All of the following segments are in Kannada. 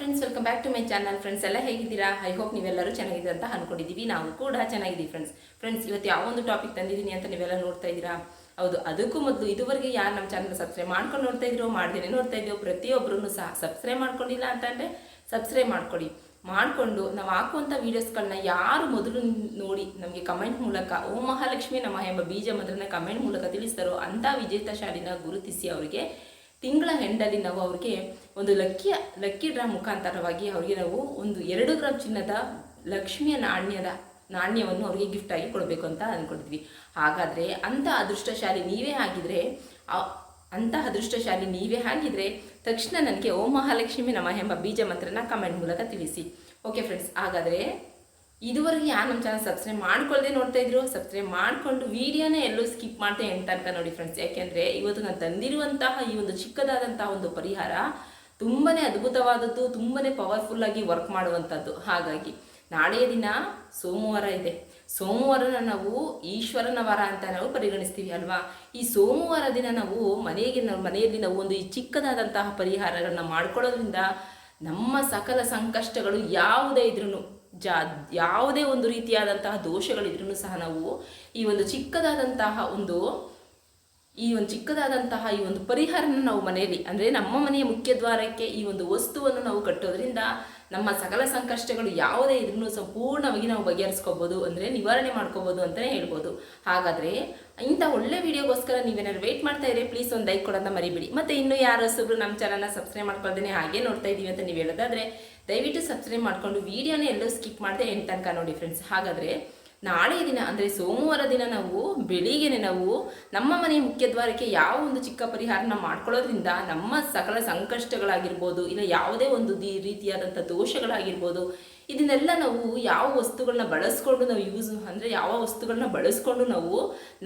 Friends welcome back to my channel friends ಎಲ್ಲ ಹೇಗಿದ್ದೀರಾ? ಐ ಹೋಪ್ ನೀವೆಲ್ಲರೂ ಚೆನ್ನಾಗಿದೆ ಅಂತ ಅನ್ಕೊಂಡಿದ್ದೀವಿ. ನಾವು ಕೂಡ ಚೆನ್ನಾಗಿದ್ದೀವಿ ಫ್ರೆಂಡ್ಸ್ ಫ್ರೆಂಡ್ಸ್ ಇವತ್ತು ಯಾವ ಒಂದು ಟಾಪಿಕ್ ತಂದಿದ್ದೀನಿ ಅಂತ ನೀವೆಲ್ಲ ನೋಡ್ತಾ ಇದ್ದೀರಾ? ಹೌದು, ಅದಕ್ಕೂ ಮೊದಲು ಇದುವರೆಗೆ ಯಾರು ನಮ್ಮ ಚಾನಲ್ ಸಬ್ಸ್ಕ್ರೈಬ್ ಮಾಡ್ಕೊಂಡು ನೋಡ್ತಾ ಇದ್ರೋ, ಮಾಡ್ದೇನೆ ನೋಡ್ತಾ ಇದ್ದೀವೋ ಪ್ರತಿಯೊಬ್ಬರೂ ಸಹ ಸಬ್ಸ್ಕ್ರೈಬ್ ಮಾಡ್ಕೊಂಡಿಲ್ಲ ಅಂತಂದರೆ ಸಬ್ಸ್ಕ್ರೈಬ್ ಮಾಡ್ಕೊಳ್ಳಿ ಮಾಡಿಕೊಂಡು. ನಾವು ಹಾಕುವಂಥ ವೀಡಿಯೋಸ್ಗಳನ್ನ ಯಾರು ಮೊದಲು ನೋಡಿ ನಮಗೆ ಕಮೆಂಟ್ ಮೂಲಕ, ಓ ಮಹಾಲಕ್ಷ್ಮಿ ನಮ್ಮ ಎಂಬ ಬೀಜ ಮಂತ್ರನ ಕಮೆಂಟ್ ಮೂಲಕ ತಿಳಿಸ್ತಾರೋ ಅಂಥ ವಿಜೇತ ಶಾಲಿನ ಗುರುತಿಸಿ ಅವರಿಗೆ ತಿಂಗಳ ಹೆಂಡಲ್ಲಿ ನಾವು ಅವ್ರಿಗೆ ಒಂದು ಲಕ್ಕಿ ಲಕ್ಕಿ ಡ್ರಾ ಮುಖಾಂತರವಾಗಿ ಅವರಿಗೆ ನಾವು ಒಂದು ಎರಡು ಗ್ರಾಮ್ ಚಿನ್ನದ ಲಕ್ಷ್ಮಿಯ ನಾಣ್ಯದ, ನಾಣ್ಯವನ್ನು ಅವರಿಗೆ ಗಿಫ್ಟ್ ಆಗಿ ಕೊಡಬೇಕು ಅಂತ ಅಂದ್ಕೊಂಡಿದ್ವಿ ಹಾಗಾದರೆ ಅಂಥ ಅದೃಷ್ಟಶಾಲಿ ನೀವೇ ಆಗಿದ್ರೆ ಅಂತಹ ಅದೃಷ್ಟಶಾಲಿ ನೀವೇ ಆಗಿದ್ರೆ ತಕ್ಷಣ ನನಗೆ ಓಂ ಮಹಾಲಕ್ಷ್ಮಿ ನಮಃ ಎಂಬ ಬೀಜ ಮಂತ್ರನ ಕಮೆಂಟ್ ಮೂಲಕ ತಿಳಿಸಿ. ಓಕೆ ಫ್ರೆಂಡ್ಸ್ ಹಾಗಾದರೆ ಇದುವರೆಗೆ ಯಾರು ನಮ್ಮ ಚಾನಲ್ ಸಬ್ಸ್ಕ್ರೈಬ್ ಮಾಡ್ಕೊಳ್ಳದೆ ನೋಡ್ತಾ ಇದ್ರು ಸಬ್ಸ್ಕ್ರೈಬ್ ಮಾಡಿಕೊಂಡು ವಿಡಿಯೋನೇ ಎಲ್ಲೂ ಸ್ಕಿಪ್ ಮಾಡ್ತಾ ಎಂತ ತನಕ ನೋಡಿ ಫ್ರೆಂಡ್ಸ್ ಯಾಕೆಂದರೆ ಇವತ್ತು ನಾನು ತಂದಿರುವಂತಹ ಈ ಒಂದು ಚಿಕ್ಕದಾದಂತಹ ಒಂದು ಪರಿಹಾರ ತುಂಬಾ ಅದ್ಭುತವಾದದ್ದು ತುಂಬಾ ಪವರ್ಫುಲ್ ಆಗಿ ವರ್ಕ್ ಮಾಡುವಂಥದ್ದು. ಹಾಗಾಗಿ ನಾಳೆಯ ದಿನ ಸೋಮವಾರ ಇದೆ. ಸೋಮವಾರನ ನಾವು ಈಶ್ವರನ ವಾರ ಅಂತ ನಾವು ಪರಿಗಣಿಸ್ತೀವಿ ಅಲ್ವಾ? ಈ ಸೋಮವಾರ ದಿನ ನಾವು ಮನೆಗೆ ಮನೆಯಲ್ಲಿ ನಾವು ಒಂದು ಈ ಚಿಕ್ಕದಾದಂತಹ ಪರಿಹಾರಗಳನ್ನ ಮಾಡ್ಕೊಳ್ಳೋದ್ರಿಂದ ನಮ್ಮ ಸಕಲ ಸಂಕಷ್ಟಗಳು ಯಾವುದೇ ಇದ್ರೂ ಜಾ ಯಾವುದೇ ಒಂದು ರೀತಿಯಾದಂತಹ ದೋಷಗಳಿದ್ರೂ ಸಹ ನಾವು ಈ ಒಂದು ಚಿಕ್ಕದಾದಂತಹ ಒಂದು, ಈ ಒಂದು ಚಿಕ್ಕದಾದಂತಹ ಈ ಒಂದು ಪರಿಹಾರನ ನಾವು ಮನೆಯಲ್ಲಿ, ಅಂದರೆ ನಮ್ಮ ಮನೆಯ ಮುಖ್ಯ ದ್ವಾರಕ್ಕೆ ಈ ಒಂದು ವಸ್ತುವನ್ನು ನಾವು ಕಟ್ಟೋದ್ರಿಂದ ನಮ್ಮ ಸಕಲ ಸಂಕಷ್ಟಗಳು ಯಾವುದೇ ಇದ್ರೂ ಸಂಪೂರ್ಣವಾಗಿ ನಾವು ಬಗೆಹರಿಸ್ಕೋಬೋದು, ಅಂದರೆ ನಿವಾರಣೆ ಮಾಡ್ಕೋಬೋದು ಅಂತಲೇ ಹೇಳ್ಬೋದು. ಹಾಗಾದರೆ ಇಂಥ ಒಳ್ಳೆ ವಿಡಿಯೋಗೋಸ್ಕರ ನೀವೇನಾದ್ರು ವೇಟ್ ಮಾಡ್ತಾ ಇದ್ರೆ ಪ್ಲೀಸ್ ಒಂದು ಲೈಕ್ ಕೊಡೋದನ್ನ ಮರಿಬೇಡಿ. ಮತ್ತು ಇನ್ನೂ ಯಾರು ಹೊಸಬ್ರು ನಮ್ಮ ಚಾನಲ್ನ ಸಬ್ಸ್ಕ್ರೈಬ್ ಮಾಡ್ಕೊಳ್ದೇನೆ ಹಾಗೆ ನೋಡ್ತಾ ಇದ್ದೀವಿ ಅಂತ ನೀವು ಹೇಳೋದಾದರೆ ದಯವಿಟ್ಟು ಸಬ್ಸ್ಕ್ರೈಬ್ ಮಾಡಿಕೊಂಡು ವೀಡಿಯೋನ ಎಲ್ಲೂ ಸ್ಕಿಪ್ ಮಾಡಿದೆ ಎಂಟು ತನಕ ನೋಡಿ ಫ್ರೆಂಡ್ಸ್ ಹಾಗಾದರೆ ನಾಳೆ ದಿನ ಅಂದರೆ ಸೋಮವಾರ ದಿನ ನಾವು ಬೆಳಿಗ್ಗೆನೆ ನಾವು ನಮ್ಮ ಮನೆ ಮುಖ್ಯ ದ್ವಾರಕ್ಕೆ ಯಾವ ಒಂದು ಚಿಕ್ಕ ಪರಿಹಾರನ ಮಾಡ್ಕೊಳ್ಳೋದ್ರಿಂದ ನಮ್ಮ ಸಕಲ ಸಂಕಷ್ಟಗಳಾಗಿರ್ಬೋದು, ಇಲ್ಲ ಯಾವುದೇ ಒಂದು ದಿ ರೀತಿಯಾದಂಥ ದೋಷಗಳಾಗಿರ್ಬೋದು, ಇದನ್ನೆಲ್ಲ ನಾವು ಯಾವ ವಸ್ತುಗಳನ್ನ ಬಳಸ್ಕೊಂಡು ನಾವು ಯೂಸ್ ಅಂದರೆ ಯಾವ ವಸ್ತುಗಳನ್ನ ಬಳಸ್ಕೊಂಡು ನಾವು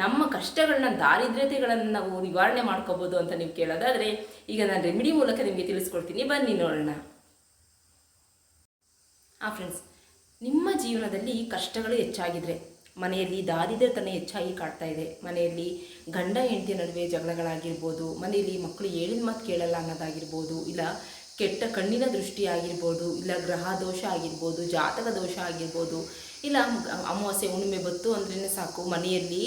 ನಮ್ಮ ಕಷ್ಟಗಳನ್ನ, ದಾರಿದ್ರ್ಯತೆಗಳನ್ನು ನಾವು ನಿವಾರಣೆ ಮಾಡ್ಕೋಬೋದು ಅಂತ ನೀವು ಕೇಳೋದಾದರೆ ಈಗ ನಾನು ರೆಮಿಡಿ ಮೂಲಕ ನಿಮಗೆ ತಿಳಿಸ್ಕೊಡ್ತೀನಿ. ಬನ್ನಿ ನೋಡೋಣ. ಆ ಫ್ರೆಂಡ್ಸ್ ನಿಮ್ಮ ಜೀವನದಲ್ಲಿ ಕಷ್ಟಗಳು ಹೆಚ್ಚಾಗಿದ್ರೆ, ಮನೆಯಲ್ಲಿ ದಾರಿದ್ರ್ಯತನ ಹೆಚ್ಚಾಗಿ ಕಾಡ್ತಾ ಇದೆ. ಮನೆಯಲ್ಲಿ ಗಂಡ ಹೆಂಡತಿ ನಡುವೆ ಜಗಳಗಳಾಗಿರ್ಬೋದು, ಮನೆಯಲ್ಲಿ ಮಕ್ಕಳು ಹೇಳಿದ ಮಾತು ಕೇಳಲ್ಲ ಅನ್ನೋದಾಗಿರ್ಬೋದು, ಇಲ್ಲ ಕೆಟ್ಟ ಕಣ್ಣಿನ ದೃಷ್ಟಿ ಆಗಿರ್ಬೋದು, ಇಲ್ಲ ಗ್ರಹ ದೋಷ ಆಗಿರ್ಬೋದು, ಜಾತಕ ದೋಷ ಆಗಿರ್ಬೋದು, ಇಲ್ಲ ಅಮಾವಾಸ್ಯೆ, ಹುಣ್ಣಿಮೆ ಬತ್ತು ಅಂದ್ರೇ ಸಾಕು, ಮನೆಯಲ್ಲಿ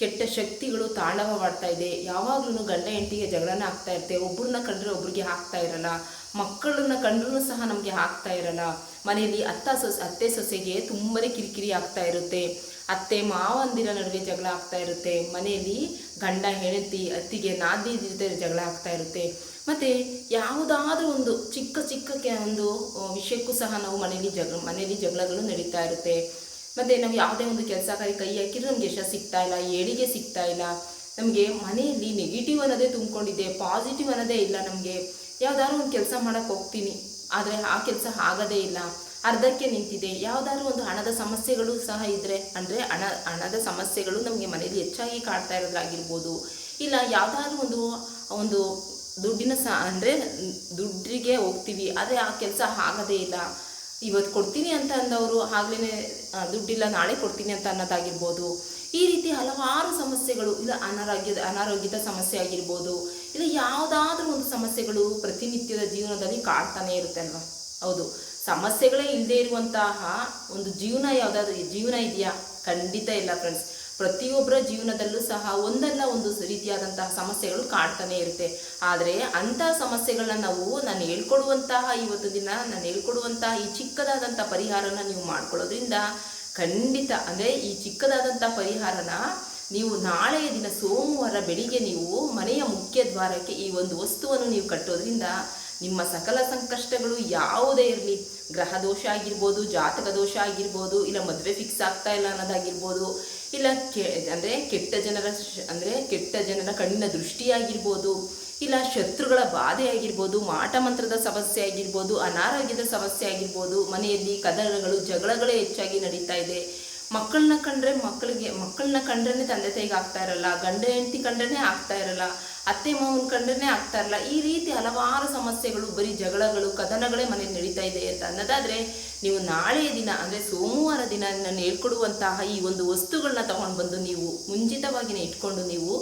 ಕೆಟ್ಟ ಶಕ್ತಿಗಳು ತಾಂಡವವಾಡ್ತಾ ಇದೆ. ಯಾವಾಗಲೂ ಗಂಡ ಹೆಂಡತಿಗೆ ಜಗಳನ ಆಗ್ತಾ ಇರುತ್ತೆ ಒಬ್ಬರನ್ನ ಕಂಡ್ರೆ ಒಬ್ರಿಗೆ ಹಾಕ್ತಾ ಇರಲ್ಲ. ಮಕ್ಕಳನ್ನ ಕಂಡ್ರೂ ಸಹ ನಮಗೆ ಆಗ್ತಾ ಇರಲ್ಲ. ಮನೆಯಲ್ಲಿ ಅತ್ತ ಸೊಸೆ, ಅತ್ತೆ ಸೊಸೆಗೆ ತುಂಬನೇ ಕಿರಿಕಿರಿ ಆಗ್ತಾ ಇರುತ್ತೆ. ಅತ್ತೆ ಮಾವಂದಿರ ನಡುವೆ ಜಗಳ ಆಗ್ತಾ ಇರುತ್ತೆ. ಮನೆಯಲ್ಲಿ ಗಂಡ, ಹೆಂಡತಿ, ಅತ್ತಿಗೆ ನಾದಿ ಜೊತೆ ಜಗಳ ಆಗ್ತಾ ಇರುತ್ತೆ. ಮತ್ತು ಯಾವುದಾದ್ರೂ ಒಂದು ಚಿಕ್ಕ ಚಿಕ್ಕ ಒಂದು ವಿಷಯಕ್ಕೂ ಸಹ ನಾವು ಮನೆಯಲ್ಲಿ ಜಗಳ ಮನೆಯಲ್ಲಿ ಜಗಳಗಳು ನಡೀತಾ ಇರುತ್ತೆ. ಮತ್ತು ನಾವು ಯಾವುದೇ ಒಂದು ಕೆಲಸ ಕಾರ್ಯ ಕೈ ಹಾಕಿದ್ರೆ ನಮಗೆ ಯಶ ಸಿಗ್ತಾ ಇಲ್ಲ, ಏಳಿಗೆ ಸಿಗ್ತಾ ಇಲ್ಲ. ನಮಗೆ ಮನೆಯಲ್ಲಿ ನೆಗೆಟಿವ್ ಅನ್ನೋದೇ ತುಂಬಿಕೊಂಡಿದೆ ಪಾಸಿಟಿವ್ ಅನ್ನೋದೇ ಇಲ್ಲ ನಮಗೆ. ಯಾವುದಾದ್ರು ಒಂದು ಕೆಲಸ ಮಾಡೋಕ್ಕೆ ಹೋಗ್ತೀನಿ, ಆದರೆ ಆ ಕೆಲಸ ಆಗೋದೇ ಇಲ್ಲ. ಅರ್ಧಕ್ಕೆ ನಿಂತಿದೆ. ಯಾವುದಾದ್ರು ಒಂದು ಹಣದ ಸಮಸ್ಯೆಗಳು ಸಹ ಇದ್ದರೆ ಅಂದರೆ ಹಣ, ಹಣದ ಸಮಸ್ಯೆಗಳು ನಮಗೆ ಮನೇಲಿ ಹೆಚ್ಚಾಗಿ ಕಾಡ್ತಾ ಇರೋದಾಗಿರ್ಬೋದು ಇಲ್ಲ ಯಾವುದಾದ್ರು ಒಂದು ಒಂದು ದುಡ್ಡಿನ ಸ, ಅಂದರೆ ದುಡ್ಡಿಗೆ ಹೋಗ್ತೀವಿ, ಆದರೆ ಆ ಕೆಲಸ ಆಗೋದೇ ಇಲ್ಲ. ಇವತ್ತು ಕೊಡ್ತೀನಿ ಅಂತ ಅಂದವರು ಆಗ್ಲೇ ದುಡ್ಡಿಲ್ಲ, ನಾಳೆ ಕೊಡ್ತೀನಿ ಅಂತ ಅನ್ನೋದಾಗಿರ್ಬೋದು. ಈ ರೀತಿ ಹಲವಾರು ಸಮಸ್ಯೆಗಳು, ಇಲ್ಲ, ಅನಾರೋಗ್ಯದ ಅನಾರೋಗ್ಯದ ಸಮಸ್ಯೆ ಆಗಿರ್ಬೋದು. ಇಲ್ಲ, ಯಾವುದಾದ್ರೂ ಒಂದು ಸಮಸ್ಯೆಗಳು ಪ್ರತಿನಿತ್ಯದ ಜೀವನದಲ್ಲಿ ಕಾಡ್ತಾನೆ ಇರುತ್ತೆ ಅಲ್ವಾ? ಹೌದು. ಸಮಸ್ಯೆಗಳೇ ಇಲ್ಲದೆ ಇರುವಂತಹ ಒಂದು ಜೀವನ ಯಾವುದಾದ್ರೂ, ಜೀವನ ಇದೆಯಾ? ಖಂಡಿತ ಇಲ್ಲ ಫ್ರೆಂಡ್ಸ್ ಪ್ರತಿಯೊಬ್ಬರ ಜೀವನದಲ್ಲೂ ಸಹ ಒಂದಲ್ಲ ಒಂದು ರೀತಿಯಾದಂತಹ ಸಮಸ್ಯೆಗಳು ಕಾಡ್ತಾನೆ ಇರುತ್ತೆ. ಆದರೆ ಅಂತಹ ಸಮಸ್ಯೆಗಳನ್ನ ನಾವು ನಾನು ಹೇಳ್ಕೊಡುವಂತಹ ಇವತ್ತು ದಿನ, ನಾನು ಹೇಳ್ಕೊಡುವಂತಹ ಈ ಚಿಕ್ಕದಾದಂಥ ಪರಿಹಾರನ ನೀವು ಮಾಡ್ಕೊಳ್ಳೋದ್ರಿಂದ ಖಂಡಿತ, ಅಂದರೆ ಈ ಚಿಕ್ಕದಾದಂಥ ಪರಿಹಾರನ ನೀವು ನಾಳೆಯ ದಿನ ಸೋಮವಾರ ಬೆಳಿಗ್ಗೆ ನೀವು ಮನೆಯ ಮುಖ್ಯ ದ್ವಾರಕ್ಕೆ ಈ ಒಂದು ವಸ್ತುವನ್ನು ನೀವು ಕಟ್ಟೋದ್ರಿಂದ ನಿಮ್ಮ ಸಕಲ ಸಂಕಷ್ಟಗಳು ಯಾವುದೇ ಇರಲಿ. ಗ್ರಹ ದೋಷ ಆಗಿರ್ಬೋದು, ಜಾತಕ ದೋಷ ಆಗಿರ್ಬೋದು, ಇಲ್ಲ ಮದುವೆ ಫಿಕ್ಸ್ ಆಗ್ತಾ ಇಲ್ಲ ಅನ್ನೋದಾಗಿರ್ಬೋದು ಇಲ್ಲ, ಕೆ, ಅಂದರೆ ಕೆಟ್ಟ ಜನರ ಅಂದರೆ ಕೆಟ್ಟ ಜನರ ಕಣ್ಣಿನ ದೃಷ್ಟಿಯಾಗಿರ್ಬೋದು, ಇಲ್ಲ ಶತ್ರುಗಳ ಬಾಧೆ ಆಗಿರ್ಬೋದು ಮಾಟ ಮಂತ್ರದ ಸಮಸ್ಯೆ ಆಗಿರ್ಬೋದು, ಅನಾರೋಗ್ಯದ ಸಮಸ್ಯೆ ಆಗಿರ್ಬೋದು, ಮನೆಯಲ್ಲಿ ಕದರಗಳು ಜಗಳಗಳೇ ಹೆಚ್ಚಾಗಿ ನಡೀತಾ ಇದೆ. ಮಕ್ಕಳನ್ನ ಕಂಡ್ರೆ ಮಕ್ಕಳಿಗೆ, ಮಕ್ಕಳನ್ನ ಕಂಡ್ರೆ ತಂದೆ ತಾಯಿಗೆ ಆಗ್ತಾ ಇರಲ್ಲ, ಗಂಡ ಹೆಂಡತಿ ಕಂಡ್ರೇ ಆಗ್ತಾ ಇರಲ್ಲ. ಅತ್ತೆ ಮಾವನ ಕಂಡ್ರೆ ಆಗ್ತಾ ಇರಲ್ಲ. ಈ ರೀತಿ ಹಲವಾರು ಸಮಸ್ಯೆಗಳು, ಬರೀ ಜಗಳಗಳು, ಕದನಗಳೇ ಮನೇಲಿ ನಡೀತಾ ಇದೆ ಅಂತ ಅನ್ನೋದಾದ್ರೆ, ನೀವು ನಾಳೆಯ ದಿನ, ಅಂದರೆ ಸೋಮವಾರ ದಿನ ನಾನು ಹೇಳ್ಕೊಡುವಂತಹ ಈ ಒಂದು ವಸ್ತುಗಳನ್ನ ತಗೊಂಡು ಬಂದು ನೀವು ಮುಂಚಿತವಾಗಿನೇ ಇಟ್ಕೊಂಡು ನೀವು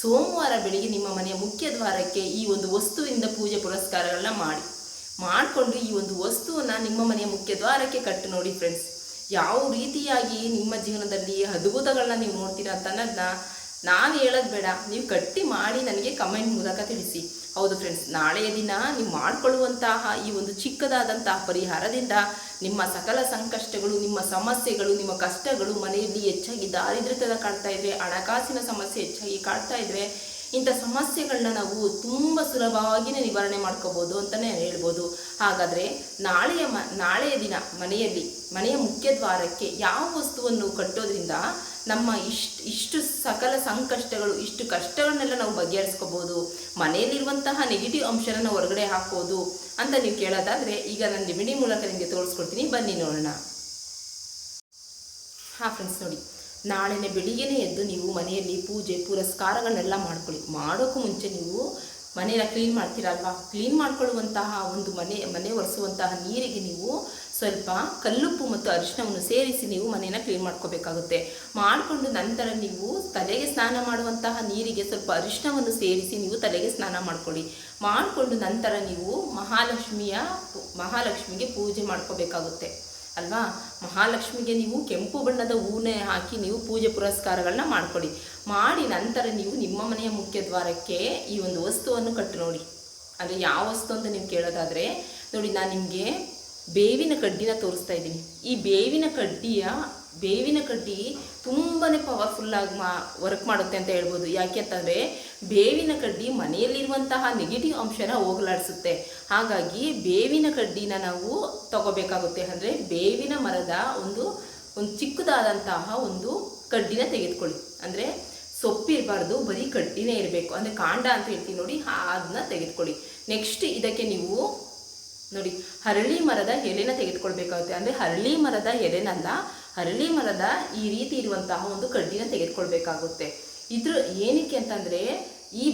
ಸೋಮವಾರ ಬೆಳಿಗ್ಗೆ ನಿಮ್ಮ ಮನೆಯ ಮುಖ್ಯ ದ್ವಾರಕ್ಕೆ ಈ ಒಂದು ವಸ್ತುವಿಂದ ಪೂಜೆ ಪುರಸ್ಕಾರಗಳನ್ನ ಮಾಡಿ. ಮಾಡಿಕೊಂಡು ಈ ಒಂದು ವಸ್ತುವನ್ನು ನಿಮ್ಮ ಮನೆಯ ಮುಖ್ಯ ದ್ವಾರಕ್ಕೆ ಕಟ್ಟು ನೋಡಿ ಫ್ರೆಂಡ್ಸ್ ಯಾವ ರೀತಿಯಾಗಿ ನಿಮ್ಮ ಜೀವನದಲ್ಲಿ ಅದ್ಭುತಗಳನ್ನ ನೀವು ನೋಡ್ತೀರಾ ಅಂತ ಅನ್ನೋದನ್ನ ನಾನು ಹೇಳೋದು ಬೇಡ. ನೀವು ಕಟ್ಟಿ ಮಾಡಿ ನನಗೆ ಕಮೆಂಟ್ ಮೂಲಕ ತಿಳಿಸಿ. ಹೌದು ಫ್ರೆಂಡ್ಸ್ ನಾಳೆಯ ದಿನ ನೀವು ಮಾಡಿಕೊಳ್ಳುವಂತಹ ಈ ಒಂದು ಚಿಕ್ಕದಾದಂತಹ ಪರಿಹಾರದಿಂದ ನಿಮ್ಮ ಸಕಲ ಸಂಕಷ್ಟಗಳು, ನಿಮ್ಮ ಸಮಸ್ಯೆಗಳು, ನಿಮ್ಮ ಕಷ್ಟಗಳು ಮನೆಯಲ್ಲಿ ಹೆಚ್ಚಾಗಿ ದಾರಿದ್ರ್ಯತೆದ ಕಾಡ್ತಾ ಇದ್ರೆ, ಹಣಕಾಸಿನ ಸಮಸ್ಯೆ ಹೆಚ್ಚಾಗಿ ಕಾಡ್ತಾ ಇದ್ರೆ ಇಂಥ ಸಮಸ್ಯೆಗಳನ್ನ ನಾವು ತುಂಬ ಸುಲಭವಾಗಿಯೇ ನಿವಾರಣೆ ಮಾಡ್ಕೋಬೋದು ಅಂತಲೇ ಹೇಳ್ಬೋದು. ಹಾಗಾದರೆ ನಾಳೆಯ ಮ, ನಾಳೆಯ ದಿನ ಮನೆಯಲ್ಲಿ, ಮನೆಯ ಮುಖ್ಯ ದ್ವಾರಕ್ಕೆ ಯಾವ ವಸ್ತುವನ್ನು ಕಟ್ಟೋದ್ರಿಂದ ನಮ್ಮ ಇಷ್ಟು ಇಷ್ಟು ಸಕಲ ಸಂಕಷ್ಟಗಳು, ಇಷ್ಟು ಕಷ್ಟಗಳನ್ನೆಲ್ಲ ನಾವು ಬಗೆಹರಿಸ್ಕೋಬೋದು, ಮನೆಯಲ್ಲಿರುವಂತಹ ನೆಗೆಟಿವ್ ಅಂಶನ ಹೊರಗಡೆ ಹಾಕೋದು ಅಂತ ನೀವು ಕೇಳೋದಾದರೆ ಈಗ ನಾನು ರೆಮಿಡಿ ಮೂಲಕ ನಿಮಗೆ ತೋರಿಸ್ಕೊಡ್ತೀನಿ. ಬನ್ನಿ ನೋಡೋಣ. ಹಾಂ ಫ್ರೆಂಡ್ಸ್ ನೋಡಿ. ನಾಳೆನೆ ಬೆಳಿಗ್ಗೆನೇ ಎದ್ದು ನೀವು ಮನೆಯಲ್ಲಿ ಪೂಜೆ, ಪುರಸ್ಕಾರಗಳನ್ನೆಲ್ಲ ಮಾಡ್ಕೊಳ್ಳಿ. ಮಾಡೋಕ್ಕೂ ಮುಂಚೆ ನೀವು ಮನೆಯ ಕ್ಲೀನ್ ಮಾಡ್ತೀರಲ್ವಾ ಕ್ಲೀನ್ ಮಾಡ್ಕೊಳ್ಳುವಂತಹ ಒಂದು ಮನೆ ಮನೆ ಒರೆಸುವಂತಹ ನೀರಿಗೆ ನೀವು ಸ್ವಲ್ಪ ಕಲ್ಲುಪ್ಪು ಮತ್ತು ಅರಿಶಿಣವನ್ನು ಸೇರಿಸಿ ನೀವು ಮನೆಯನ್ನು ಕ್ಲೀನ್ ಮಾಡ್ಕೋಬೇಕಾಗುತ್ತೆ. ಮಾಡಿಕೊಂಡು ನಂತರ ನೀವು ತಲೆಗೆ ಸ್ನಾನ ಮಾಡುವಂತಹ ನೀರಿಗೆ ಸ್ವಲ್ಪ ಅರಿಶಿಣವನ್ನು ಸೇರಿಸಿ ನೀವು ತಲೆಗೆ ಸ್ನಾನ ಮಾಡ್ಕೊಳ್ಳಿ. ಮಾಡಿಕೊಂಡು ನಂತರ ನೀವು ಮಹಾಲಕ್ಷ್ಮಿಯ ಮಹಾಲಕ್ಷ್ಮಿಗೆ ಪೂಜೆ ಮಾಡ್ಕೋಬೇಕಾಗುತ್ತೆ. ಅಲ್ವಾ? ಮಹಾಲಕ್ಷ್ಮಿಗೆ ನೀವು ಕೆಂಪು ಬಣ್ಣದ ಹೂನೆ ಹಾಕಿ ನೀವು ಪೂಜೆ ಪುರಸ್ಕಾರಗಳನ್ನ ಮಾಡ್ಕೊಳ್ಳಿ ಮಾಡಿ ನಂತರ ನೀವು ನಿಮ್ಮ ಮನೆಯ ಮುಖ್ಯ ದ್ವಾರಕ್ಕೆ ಈ ಒಂದು ವಸ್ತುವನ್ನು ಕಟ್ಟು ನೋಡಿ. ಅಂದರೆ ಯಾವ ವಸ್ತು ಅಂತ ನೀವು ಕೇಳೋದಾದರೆ, ನೋಡಿ, ನಾನು ನಿಮಗೆ ಬೇವಿನ ಕಡ್ಡಿನ ತೋರಿಸ್ತಾ ಇದ್ದೀನಿ. ಈ ಬೇವಿನ ಕಡ್ಡಿಯ ಬೇವಿನ ಕಡ್ಡಿ ತುಂಬಾ ಪವರ್ಫುಲ್ಲಾಗಿ ಮಾ ವರ್ಕ್ ಮಾಡುತ್ತೆ ಅಂತ ಹೇಳ್ಬೋದು. ಯಾಕೆ ಅಂತಂದರೆ, ಬೇವಿನ ಕಡ್ಡಿ ಮನೆಯಲ್ಲಿರುವಂತಹ ನೆಗೆಟಿವ್ ಅಂಶನ ಹೋಗಲಾಡಿಸುತ್ತೆ. ಹಾಗಾಗಿ ಬೇವಿನ ಕಡ್ಡಿನ ನಾವು ತಗೋಬೇಕಾಗುತ್ತೆ. ಅಂದರೆ ಬೇವಿನ ಮರದ ಒಂದು ಒಂದು ಚಿಕ್ಕದಾದಂತಹ ಒಂದು ಕಡ್ಡಿನ ತೆಗೆದುಕೊಳ್ಳಿ. ಅಂದರೆ ಸೊಪ್ಪಿರಬಾರ್ದು ಬರೀ ಕಡ್ಡಿನೇ ಇರಬೇಕು. ಅಂದರೆ ಕಾಂಡ ಅಂತ ಹೇಳ್ತೀವಿ ನೋಡಿ ಅದನ್ನ ತೆಗೆದುಕೊಳ್ಳಿ. ನೆಕ್ಸ್ಟ್ ಇದಕ್ಕೆ ನೀವು ನೋಡಿ, ಹರಳಿ ಮರದ ಎಲೆನ ತೆಗೆದುಕೊಳ್ಬೇಕಾಗುತ್ತೆ. ಅಂದರೆ ಹರಳಿ ಮರದ ಎಲೆನಲ್ಲ ಹರಳಿ ಮರದ ಈ ರೀತಿ ಇರುವಂತಹ ಒಂದು ಕಡ್ಡಿನ ತೆಗೆದುಕೊಳ್ಬೇಕಾಗುತ್ತೆ. ಇದ್ರ ಏನಕ್ಕೆ ಅಂತಂದರೆ, ಈ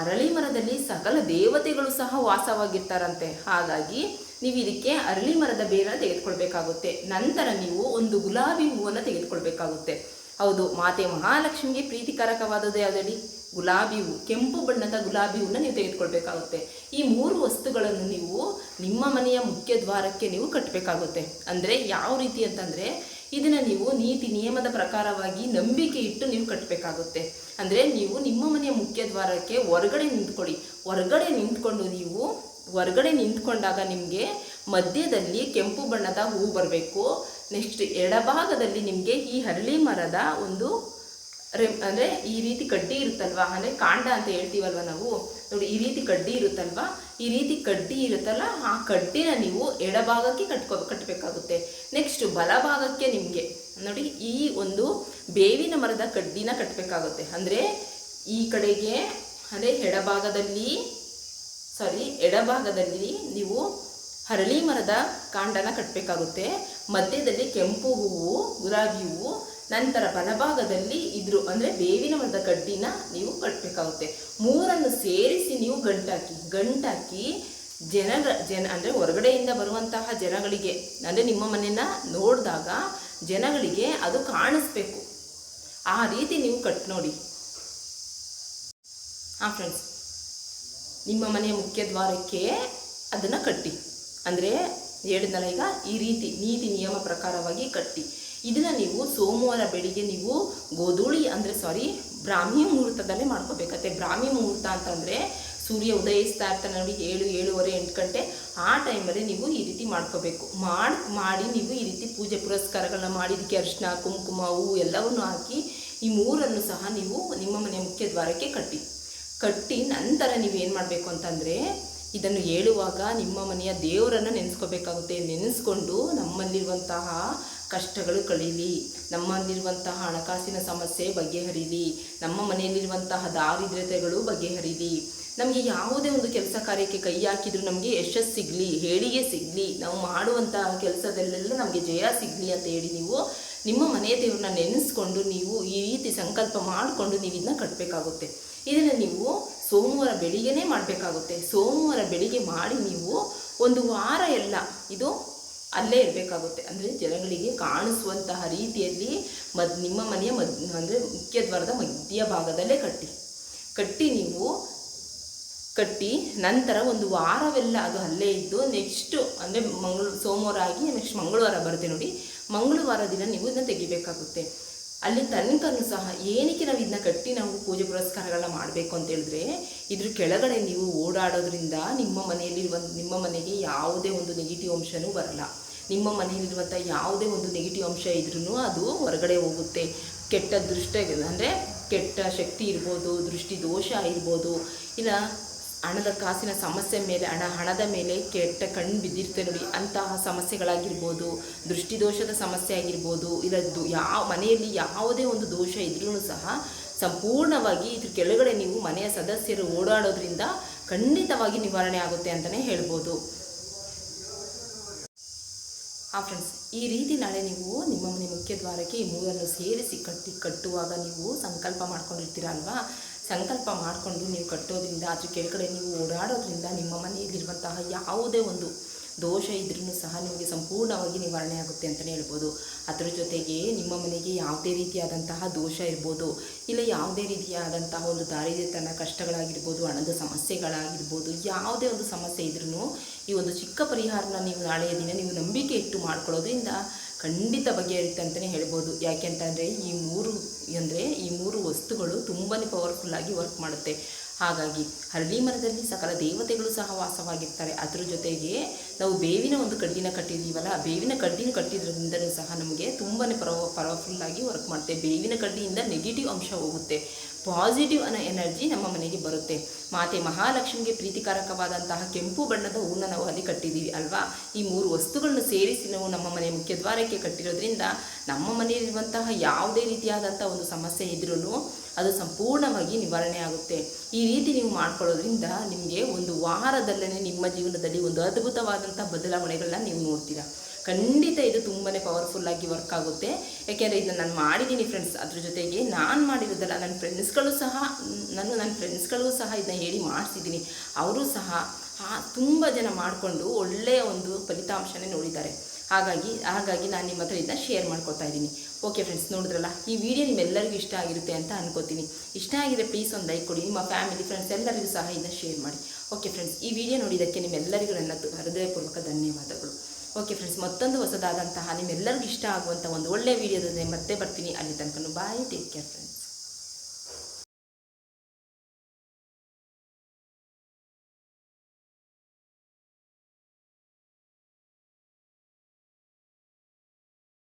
ಅರಳಿ ಮರದಲ್ಲಿ ಸಕಲ ದೇವತೆಗಳು ಸಹ ವಾಸವಾಗಿರ್ತಾರಂತೆ. ಹಾಗಾಗಿ ನೀವು ಇದಕ್ಕೆ ಅರಳಿ ಮರದ ಬೇರನ್ನ ತೆಗೆದುಕೊಳ್ಬೇಕಾಗುತ್ತೆ. ನಂತರ ನೀವು ಒಂದು ಗುಲಾಬಿ ಹೂವನ್ನು ತೆಗೆದುಕೊಳ್ಬೇಕಾಗುತ್ತೆ. ಹೌದು, ಮಾತೆ ಮಹಾಲಕ್ಷ್ಮಿಗೆ ಪ್ರೀತಿಕಾರಕವಾದದ್ದು ಯಾವುದಡಿ? ಗುಲಾಬಿ ಹೂ, ಕೆಂಪು ಬಣ್ಣದ ಗುಲಾಬಿ ಹೂವನ್ನ ನೀವು ತೆಗೆದುಕೊಳ್ಬೇಕಾಗುತ್ತೆ. ಈ ಮೂರು ವಸ್ತುಗಳನ್ನು ನೀವು ನಿಮ್ಮ ಮನೆಯ ಮುಖ್ಯ ದ್ವಾರಕ್ಕೆ ನೀವು ಕಟ್ಟಬೇಕಾಗುತ್ತೆ. ಅಂದರೆ ಯಾವ ರೀತಿ ಅಂತಂದರೆ ಇದನ್ನು ನೀವು ನೀತಿ ನಿಯಮದ ಪ್ರಕಾರವಾಗಿ ನಂಬಿಕೆ ಇಟ್ಟು ನೀವು ಕಟ್ಟಬೇಕಾಗುತ್ತೆ ಅಂದರೆ ನೀವು ನಿಮ್ಮ ಮನೆಯ ಮುಖ್ಯ ದ್ವಾರಕ್ಕೆ ಹೊರಗಡೆ ನಿಂತ್ಕೊಳ್ಳಿ. ಹೊರಗಡೆ ನಿಂತ್ಕೊಂಡು ನೀವು, ಹೊರಗಡೆ ನಿಂತ್ಕೊಂಡಾಗ ನಿಮಗೆ ಮಧ್ಯದಲ್ಲಿ ಕೆಂಪು ಬಣ್ಣದ ಹೂ ಬರಬೇಕು. ನೆಕ್ಸ್ಟ್ ಎಡಭಾಗದಲ್ಲಿ ನಿಮಗೆ ಈ ಹರಳಿ ಮರದ ಒಂದು ರೆ ಅಂದರೆ ಈ ರೀತಿ ಕಡ್ಡಿ ಇರುತ್ತಲ್ವಾ? ಅಂದರೆ ಕಾಂಡ ಅಂತ ಹೇಳ್ತೀವಲ್ವ ನಾವು? ನೋಡಿ, ಈ ರೀತಿ ಕಡ್ಡಿ ಇರುತ್ತಲ್ವಾ? ಈ ರೀತಿ ಕಡ್ಡಿ ಇರುತ್ತಲ್ಲ, ಆ ಕಡ್ಡಿನ ನೀವು ಎಡಭಾಗಕ್ಕೆ ಕಟ್ಕೋ ಕಟ್ಟಬೇಕಾಗುತ್ತೆ ನೆಕ್ಸ್ಟ್ ಬಲಭಾಗಕ್ಕೆ ನಿಮಗೆ, ನೋಡಿ, ಈ ಒಂದು ಬೇವಿನ ಮರದ ಕಡ್ಡಿನ ಕಟ್ಟಬೇಕಾಗುತ್ತೆ ಅಂದರೆ, ಈ ಕಡೆಗೆ, ಅಂದರೆ ಎಡಭಾಗದಲ್ಲಿ ಸಾರಿ ಎಡಭಾಗದಲ್ಲಿ ನೀವು ಹರಳಿ ಮರದ ಕಾಂಡನ ಕಟ್ಟಬೇಕಾಗುತ್ತೆ ಮಧ್ಯದಲ್ಲಿ ಕೆಂಪು ಹೂವು, ಗುಲಾಬಿ ಹೂವು ನಂತರ ಬಲಭಾಗದಲ್ಲಿ ಇದ್ರು ಅಂದರೆ ಬೇವಿನ ಮರದ ಕಡ್ಡಿನ ನೀವು ಕಟ್ಟಬೇಕಾಗುತ್ತೆ ಮೂರನ್ನು ಸೇರಿಸಿ ನೀವು ಗಂಟಾಕಿ ಗಂಟಾಕಿ ಜನಗ ಜನ ಅಂದರೆ ಹೊರಗಡೆಯಿಂದ ಬರುವಂತಹ ಜನಗಳಿಗೆ, ಅಂದರೆ ನಿಮ್ಮ ಮನೆಯನ್ನು ನೋಡಿದಾಗ ಜನಗಳಿಗೆ ಅದು ಕಾಣಿಸ್ಬೇಕು. ಆ ರೀತಿ ನೀವು ಕಟ್ ನೋಡಿ. ಹಾಂ ಫ್ರೆಂಡ್ಸ್ ನಿಮ್ಮ ಮನೆಯ ಮುಖ್ಯ ದ್ವಾರಕ್ಕೆ ಅದನ್ನು ಕಟ್ಟಿ. ಅಂದರೆ ಹೇಳಿದ್ನಲ್ಲ ಈಗ ಈ ರೀತಿ ನೀತಿ ನಿಯಮ ಪ್ರಕಾರವಾಗಿ ಕಟ್ಟಿ. ಇದನ್ನು ನೀವು ಸೋಮವಾರ ಬೆಳಿಗ್ಗೆ ನೀವು ಗೋಧೂಳಿ ಅಂದರೆ ಸಾರಿ ಬ್ರಾಹ್ಮಿ ಮುಹೂರ್ತದಲ್ಲೇ ಮಾಡ್ಕೋಬೇಕತ್ತೆ ಬ್ರಾಹ್ಮಿ ಮುಹೂರ್ತ ಅಂತಂದರೆ ಸೂರ್ಯ ಉದಯಿಸ್ತಾ ಇರ್ತಾನೆ ನೋಡಿ, ಏಳು, ಏಳುವರೆ, ಎಂಟು ಗಂಟೆ. ಆ ಟೈಮಲ್ಲಿ ನೀವು ಈ ರೀತಿ ಮಾಡ್ಕೋಬೇಕು. ಮಾಡಿ ಮಾಡಿ ನೀವು ಈ ರೀತಿ ಪೂಜೆ ಪುರಸ್ಕಾರಗಳನ್ನ ಮಾಡಿ ಇದಕ್ಕೆ ಅರಿಶಿನ, ಕುಂಕುಮ, ಹೂವು ಎಲ್ಲವನ್ನು ಹಾಕಿ ಈ ಮೂರನ್ನು ಸಹ ನೀವು ನಿಮ್ಮ ಮನೆಯ ಮುಖ್ಯ ದ್ವಾರಕ್ಕೆ ಕಟ್ಟಿ. ಕಟ್ಟಿ ನಂತರ ನೀವೇನು ಮಾಡಬೇಕು ಅಂತಂದರೆ ಇದನ್ನು ಹೇಳುವಾಗ ನಿಮ್ಮ ಮನೆಯ ದೇವರನ್ನು ನೆನೆಸ್ಕೋಬೇಕಾಗುತ್ತೆ. ನೆನೆಸ್ಕೊಂಡು ನಮ್ಮಲ್ಲಿರುವಂತಹ ಕಷ್ಟಗಳು ಕಳೀಲಿ. ನಮ್ಮಲ್ಲಿರುವಂತಹ ಹಣಕಾಸಿನ ಸಮಸ್ಯೆ ಬಗೆಹರಿಲಿ. ನಮ್ಮ ಮನೆಯಲ್ಲಿರುವಂತಹ ದಾರಿದ್ರ್ಯತೆಗಳು ಬಗೆಹರಿಲಿ. ನಮಗೆ ಯಾವುದೇ ಒಂದು ಕೆಲಸ ಕಾರ್ಯಕ್ಕೆ ಕೈ ಹಾಕಿದ್ರು ನಮಗೆ ಯಶಸ್ಸು ಸಿಗಲಿ ಹೇಳಿಗೆ ಸಿಗಲಿ. ನಾವು ಮಾಡುವಂತಹ ಕೆಲಸದಲ್ಲೆಲ್ಲ ನಮಗೆ ಜಯ ಸಿಗಲಿ ಅಂತ ಹೇಳಿ ನೀವು ನಿಮ್ಮ ಮನೆಯ ದೇವ್ರನ್ನ ನೆನೆಸ್ಕೊಂಡು ನೀವು ಈ ರೀತಿ ಸಂಕಲ್ಪ ಮಾಡಿಕೊಂಡು ನೀವು ಇದನ್ನ ಕಟ್ಟಬೇಕಾಗುತ್ತೆ ಇದನ್ನು ನೀವು ಸೋಮವಾರ ಬೆಳಿಗ್ಗೆನೇ ಮಾಡಬೇಕಾಗುತ್ತೆ. ಸೋಮವಾರ ಬೆಳಿಗ್ಗೆ ಮಾಡಿ ನೀವು ಒಂದು ವಾರ ಎಲ್ಲ, ಇದು ಅಲ್ಲೇ ಇರಬೇಕಾಗುತ್ತೆ. ಅಂದರೆ ಜನಗಳಿಗೆ ಕಾಣಿಸುವಂತಹ ರೀತಿಯಲ್ಲಿ ಮದ್, ನಿಮ್ಮ ಮನೆಯ ಮದ್, ಅಂದರೆ ಮುಖ್ಯ ದ್ವಾರದ ಮಧ್ಯ ಭಾಗದಲ್ಲೇ ಕಟ್ಟಿ. ಕಟ್ಟಿ ನೀವು, ಕಟ್ಟಿ ನಂತರ ಒಂದು ವಾರವೆಲ್ಲ ಅದು ಅಲ್ಲೇ ಇದ್ದು ನೆಕ್ಸ್ಟು ಅಂದರೆ ಮಂಗಳ, ಸೋಮವಾರ ಆಗಿ ನೆಕ್ಸ್ಟ್ ಮಂಗಳವಾರ ಬರುತ್ತೆ ನೋಡಿ. ಮಂಗಳವಾರ ದಿನ ನೀವು ಇದನ್ನು ತೆಗಿಬೇಕಾಗುತ್ತೆ. ಅಲ್ಲಿ ತನಕನೂ ಸಹ ಏನಕ್ಕೆ ನಾವು ಇದನ್ನ ಕಟ್ಟಿ ನಾವು ಪೂಜೆ ಪುರಸ್ಕಾರಗಳನ್ನ ಮಾಡಬೇಕು ಅಂತ ಹೇಳಿದ್ರೆ, ಇದ್ರ ಕೆಳಗಡೆ ನೀವು ಓಡಾಡೋದ್ರಿಂದ ನಿಮ್ಮ ಮನೆಯಲ್ಲಿರುವ ನಿಮ್ಮ ಮನೆಗೆ ಯಾವುದೇ ಒಂದು ನೆಗೆಟಿವ್ ಅಂಶನೂ ಬರಲ್ಲ. ನಿಮ್ಮ ಮನೆಯಲ್ಲಿರುವಂಥ ಯಾವುದೇ ಒಂದು ನೆಗೆಟಿವ್ ಅಂಶ ಇದ್ರೂ ಅದು ಹೊರಗಡೆ ಹೋಗುತ್ತೆ. ಕೆಟ್ಟ ದೃಷ್ಟ ಅಂದರೆ ಕೆಟ್ಟ ಶಕ್ತಿ ಇರ್ಬೋದು, ದೃಷ್ಟಿ ದೋಷ ಇರ್ಬೋದು, ಇಲ್ಲ ಹಣದ ಕಾಸಿನ ಸಮಸ್ಯೆ ಮೇಲೆ, ಹಣ, ಹಣದ ಮೇಲೆ ಕೆಟ್ಟ ಕಣ್ಣು ಬಿದ್ದಿರುತ್ತೆ ನೋಡಿ, ಅಂತಹ ಸಮಸ್ಯೆಗಳಾಗಿರ್ಬೋದು ದೃಷ್ಟಿದೋಷದ ಸಮಸ್ಯೆ ಆಗಿರ್ಬೋದು, ಇಲ್ಲ ಯಾವ, ಮನೆಯಲ್ಲಿ ಯಾವುದೇ ಒಂದು ದೋಷ ಇದ್ರೂ ಸಹ ಸಂಪೂರ್ಣವಾಗಿ ಇದ್ರ ಕೆಳಗಡೆ ನೀವು ಮನೆಯ ಸದಸ್ಯರು ಓಡಾಡೋದ್ರಿಂದ ಖಂಡಿತವಾಗಿ ನಿವಾರಣೆ ಆಗುತ್ತೆ ಅಂತಲೇ ಹೇಳ್ಬೋದು. ಹಾಂ ಫ್ರೆಂಡ್ಸ್ ಈ ರೀತಿ ನಾಳೆ ನೀವು ನಿಮ್ಮ ಮನೆ ಮುಖ್ಯ ದ್ವಾರಕ್ಕೆ ಈ ಮೂರನ್ನು ಸೇರಿಸಿ ಕಟ್ಟಿ, ಕಟ್ಟುವಾಗ ನೀವು ಸಂಕಲ್ಪ ಮಾಡ್ಕೊಂಡಿರ್ತೀರ ಅಲ್ವಾ? ಸಂಕಲ್ಪ ಮಾಡಿಕೊಂಡು ನೀವು ಕಟ್ಟೋದ್ರಿಂದ ಅದ್ರ ಕೆಳಗಡೆ ನೀವು ಓಡಾಡೋದ್ರಿಂದ ನಿಮ್ಮ ಮನೆಯಲ್ಲಿರುವಂತಹ ಯಾವುದೇ ಒಂದು ದೋಷ ಇದ್ರೂ ಸಹ ನಿಮಗೆ ಸಂಪೂರ್ಣವಾಗಿ ನಿವಾರಣೆ ಆಗುತ್ತೆ ಅಂತಲೇ ಹೇಳ್ಬೋದು. ಅದರ ಜೊತೆಗೆ ನಿಮ್ಮ ಮನೆಗೆ ಯಾವುದೇ ರೀತಿಯಾದಂತಹ ದೋಷ ಇರ್ಬೋದು, ಇಲ್ಲ ಯಾವುದೇ ರೀತಿಯಾದಂತಹ ಒಂದು ದಾರಿದ್ರ್ಯತನ ಕಷ್ಟಗಳಾಗಿರ್ಬೋದು, ಹಣದ ಸಮಸ್ಯೆಗಳಾಗಿರ್ಬೋದು, ಯಾವುದೇ ಒಂದು ಸಮಸ್ಯೆ ಇದ್ರೂ ಈ ಒಂದು ಚಿಕ್ಕ ಪರಿಹಾರನ ನೀವು ನಾಳೆಯ ದಿನ ನೀವು ನಂಬಿಕೆ ಇಟ್ಟು ಮಾಡ್ಕೊಳ್ಳೋದ್ರಿಂದ ಖಂಡಿತ ಬಗೆಹರಿಯುತ್ತೆ ಅಂತಲೇ ಹೇಳ್ಬೋದು. ಯಾಕೆಂತಂದರೆ ಈ ಮೂರು ಅಂದರೆ ಈ ಮೂರು ವಸ್ತುಗಳು ತುಂಬಾ ಪವರ್ಫುಲ್ಲಾಗಿ ವರ್ಕ್ ಮಾಡುತ್ತೆ. ಹಾಗಾಗಿ ಹರಳಿ ಮರದಲ್ಲಿ ಸಕಲ ದೇವತೆಗಳು ಸಹ ವಾಸವಾಗಿರ್ತಾರೆ. ಅದರ ಜೊತೆಗೆ ನಾವು ಬೇವಿನ ಒಂದು ಕಡ್ಡಿನ ಕಟ್ಟಿದ್ದೀವಲ್ಲ ಬೇವಿನ ಕಡ್ಡಿನ ಕಟ್ಟಿದ್ರಿಂದಲೂ ಸಹ ನಮಗೆ ತುಂಬಾ ಪರವ ಪವರ್ಫುಲ್ಲಾಗಿ ವರ್ಕ್ ಮಾಡುತ್ತೆ. ಬೇವಿನ ಕಡ್ಡಿಯಿಂದ ನೆಗೆಟಿವ್ ಅಂಶ ಹೋಗುತ್ತೆ. ಪಾಸಿಟಿವ್ ಅನ್ನೋ ಎನರ್ಜಿ ನಮ್ಮ ಮನೆಗೆ ಬರುತ್ತೆ. ಮಾತೆ ಮಹಾಲಕ್ಷ್ಮಿಗೆ ಪ್ರೀತಿಕಾರಕವಾದಂತಹ ಕೆಂಪು ಬಣ್ಣದ ಹೂವನ್ನು ನಾವು ಅಲ್ಲಿ ಕಟ್ಟಿದ್ದೀವಿ ಅಲ್ವಾ? ಈ ಮೂರು ವಸ್ತುಗಳನ್ನು ಸೇರಿಸಿ ನಾವು ನಮ್ಮ ಮನೆ ಮುಖ್ಯದ್ವಾರಕ್ಕೆ ಕಟ್ಟಿರೋದ್ರಿಂದ ನಮ್ಮ ಮನೆಯಲ್ಲಿರುವಂತಹ ಯಾವುದೇ ರೀತಿಯಾದಂಥ ಒಂದು ಸಮಸ್ಯೆ ಇದ್ರೂ ಅದು ಸಂಪೂರ್ಣವಾಗಿ ನಿವಾರಣೆ ಆಗುತ್ತೆ. ಈ ರೀತಿ ನೀವು ಮಾಡ್ಕೊಳ್ಳೋದ್ರಿಂದ ನಿಮಗೆ ಒಂದು ವಾರದಲ್ಲೇ ನಿಮ್ಮ ಜೀವನದಲ್ಲಿ ಒಂದು ಅದ್ಭುತವಾದಂಥ ಬದಲಾವಣೆಗಳನ್ನ ನೀವು ನೋಡ್ತೀರಾ. ಖಂಡಿತ ಇದು ತುಂಬಾ ಪವರ್ಫುಲ್ಲಾಗಿ ವರ್ಕ್ ಆಗುತ್ತೆ. ಯಾಕೆಂದರೆ ಇದನ್ನು ನಾನು ಮಾಡಿದ್ದೀನಿ ಫ್ರೆಂಡ್ಸ್ ಅದ್ರ ಜೊತೆಗೆ ನಾನು ಮಾಡಿರೋದಲ್ಲ ನನ್ನ ಫ್ರೆಂಡ್ಸ್ಗಳು ಸಹ ನಾನು ನನ್ನ ಫ್ರೆಂಡ್ಸ್ಗಳಿಗೂ ಸಹ ಇದನ್ನ ಹೇಳಿ ಮಾಡಿಸಿದ್ದೀನಿ ಅವರು ಸಹ ತುಂಬ ಜನ ಮಾಡಿಕೊಂಡು ಒಳ್ಳೆಯ ಒಂದು ಫಲಿತಾಂಶನೇ ನೋಡಿದ್ದಾರೆ. ಹಾಗಾಗಿ ಹಾಗಾಗಿ ನಾನು ನಿಮ್ಮ ಹತ್ರ ಇದನ್ನ ಶೇರ್ ಮಾಡ್ಕೊತಾ ಇದ್ದೀನಿ. ಓಕೆ ಫ್ರೆಂಡ್ಸ್ ನೋಡಿದ್ರಲ್ಲ? ಈ ವಿಡಿಯೋ ನಿಮ್ಮೆಲ್ಲರಿಗೂ ಇಷ್ಟ ಆಗಿರುತ್ತೆ ಅಂತ ಅನ್ಕೋತೀನಿ. ಇಷ್ಟ ಆಗಿದೆ ಪ್ಲೀಸ್ ಒಂದು ಲೈಕ್ ಕೊಡಿ, ನಿಮ್ಮ ಫ್ಯಾಮಿಲಿ ಫ್ರೆಂಡ್ಸ್ ಎಲ್ಲರಿಗೂ ಸಹ ಇದನ್ನು ಶೇರ್ ಮಾಡಿ. ಓಕೆ ಫ್ರೆಂಡ್ಸ್ ಈ ವಿಡಿಯೋ ನೋಡಿದ್ದಕ್ಕೆ ನಿಮ್ಮೆಲ್ಲರಿಗೂ ನನ್ನ ಹೃದಯಪೂರ್ವಕ ಧನ್ಯವಾದಗಳು. ಓಕೆ ಫ್ರೆಂಡ್ಸ್ ಮತ್ತೊಂದು ಹೊಸದಾದಂತಹ ನಿಮ್ಮೆಲ್ಲರಿಗೂ ಇಷ್ಟ ಆಗುವಂಥ ಒಂದು ಒಳ್ಳೆಯ ವಿಡಿಯೋದೊಂದಿಗೆ ಮತ್ತೆ ಬರ್ತೀನಿ. ಅಲ್ಲಿ ತನಕ ಬಾಯ್ ಟೇಕ್ ಕೇರ್ ಫ್ರೆಂಡ್ಸ್